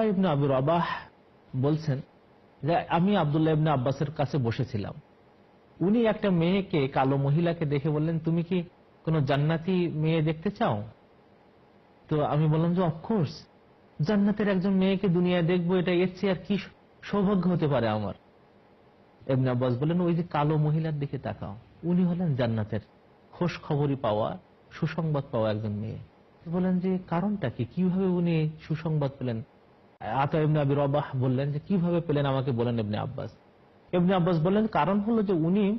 ইবনে আবুর আবাহ বলছেন যে, আমি আবদুল্লাহ ইবনে আব্বাসের কাছে বসেছিলাম। উনি একটা মেয়েকে, কালো মহিলাকে দেখে বললেন, তুমি কি কোনো জান্নাতি মেয়ে দেখতে চাও? তো আমি বললাম যে অফকোর্স জান্নাতের একজন মেয়েকে দুনিয়ায় দেখব, এটা চেয়ে আর কি সৌভাগ্য হতে পারে আমার। এমনি আব্বাস বললেন, ওই যে কালো মহিলার দিকে তাকাও। উনি হলেন জান্নাতের খোঁজ খবরই পাওয়া, সুসংবাদ পাওয়া একজন মেয়ে। বলেন যে, কারণটা কি? কীভাবে উনি সুসংবাদ পেলেন? আতা ইবনে বললেন যে, কীভাবে পেলেন আমাকে? বলেন এমনি আব্বাস। এমনি আব্বাস বললেন, কারণ হলো যে উনি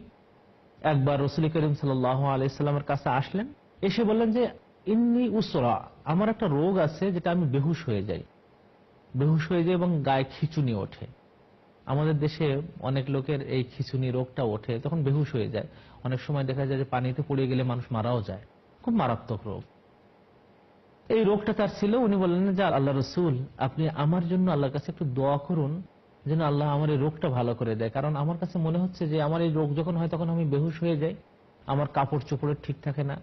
একবার রসুল করিম সাল কাছে আসলেন। এসে বললেন যে, ইন্নি উসরা, আমার একটা রোগ আছে যেটা আমি বেহুশ হয়ে যাই। বেহুশ হয়ে যায় এবং গায়ে খিচুনি ওঠে। আমাদের দেশে অনেক লোকের এই খিচুনি রোগটা ওঠে, তখন বেহুশ হয়ে যায়। অনেক সময় দেখা যায় যে পানিতে পড়ে গেলে মানুষ মারাও যায়। খুব মারাত্মক রোগ। এই রোগটা তার ছিল, উনি বললেন যে আল্লাহ রসুল, আপনি আমার জন্য আল্লাহর কাছে একটু দোয়া করুন, যেন আল্লাহ আমার এই রোগটা ভালো করে দেয়। কারণ আমার কাছে মনে হচ্ছে যে, আমার এই রোগ যখন হয়, তখন আমি বেহুশ হয়ে যাই। আমার কাপড় চোপড়ের ঠিক থাকে না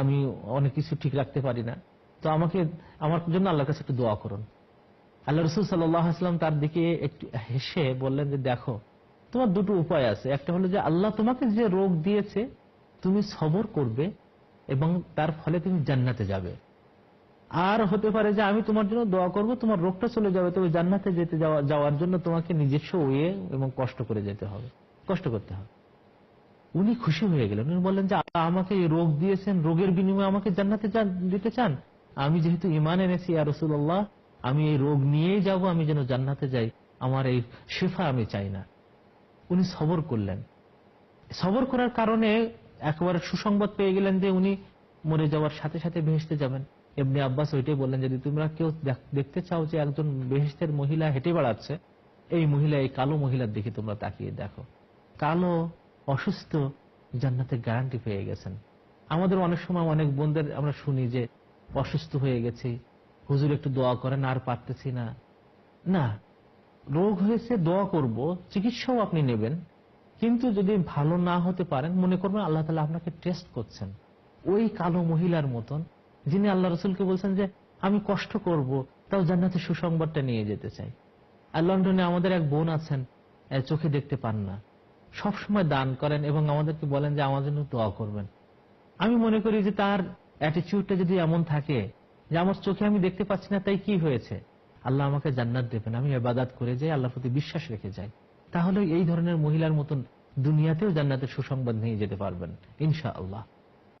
আমি অনেক কিছু ঠিক রাখতে পারি না। তো আমাকে, আমার জন্য আল্লাহর কাছে একটু দোয়া করুন। আল্লাহ রসুল সাল্লাম তার দিকে একটু হেসে বললেন যে, দেখো, তোমার দুটো উপায় আছে। একটা হলো যে, আল্লাহ তোমাকে যে রোগ দিয়েছে, তুমি সবর করবে এবং তার ফলে তুমি জান্নাতে যাবে। আর হতে পারে যে আমি তোমার জন্য দোয়া করব, তোমার রোগটা চলে যাবে, তবে জান্নাতে যেতে যাওয়া, যাওয়ার জন্য তোমাকে নিজস্ব ওয়ে এবং কষ্ট করে যেতে হবে, কষ্ট করতে হবে। উনি খুশি হয়ে গেলেন। উনি বললেন যে আমাকে রোগ দিয়েছেন, রোগের বিনিময়ে আমাকে জান্নাতে দিতে চান। আমি যেহেতু ইমান এনেছি আর রসুল্লাহ আমি এই রোগ নিয়েই যাব, আমি যেন জান্নাতে যাই, আমার এই শেফা আমি চাই না। উনি সবর করলেন। সবর করার কারণে একবার সুসংবাদ পেয়ে গেলেন যে উনি মরে যাওয়ার সাথে সাথে বেহেসতে যাবেন। এমনি আব্বাস ওইটাই বললেন যদি তোমরা কেউ দেখতে চাও যে একজন বেহেস্তের মহিলা হেঁটে বেড়াচ্ছে, এই মহিলা, এই কালো মহিলার দিকে তোমরা তাকিয়ে দেখো। কালো, অসুস্থ, জান্নাতের গ্যারান্টি পেয়ে গেছেন। আমাদের অনেক সময় অনেক বোনদের আমরা শুনি যে, অসুস্থ হয়ে গেছি, হুজুর একটু দোয়া করেন, আর পারতেছি না। না, রোগ হয়েছে, দোয়া করব, চিকিৎসাও আপনি নেবেন। কিন্তু যদি ভালো না হতে পারেন, মনে করবেন আল্লাহ তালা আপনাকে টেস্ট করছেন। ওই কালো মহিলার মতন যিনি আল্লাহ রসুলকে বলছেন যে, আমি কষ্ট করব, তাও জান্নাতের সুসংবাদটা নিয়ে যেতে চাই। আর লন্ডনে আমাদের এক বোন আছেন চোখে দেখতে পান না। সব সময় দান করেন এবং আমাদেরকে বলেন যে, আমার জন্য দোয়া করবেন। আমি মনে করি যে, তার অ্যাটিচিউডটা যদি এমন থাকে, যে, আমার চোখে আমি দেখতে পাচ্ছি না, তাই কি হয়েছে? আল্লাহ আমাকে জান্নাত দেবেন। আমি এবাদাত করে যাই আল্লাহর প্রতি বিশ্বাস রেখে যাই। তাহলে এই ধরনের মহিলার মতন দুনিয়াতেও জান্নাতের সুসংবাদ নিয়ে যেতে পারবেন ইনশা আল্লাহ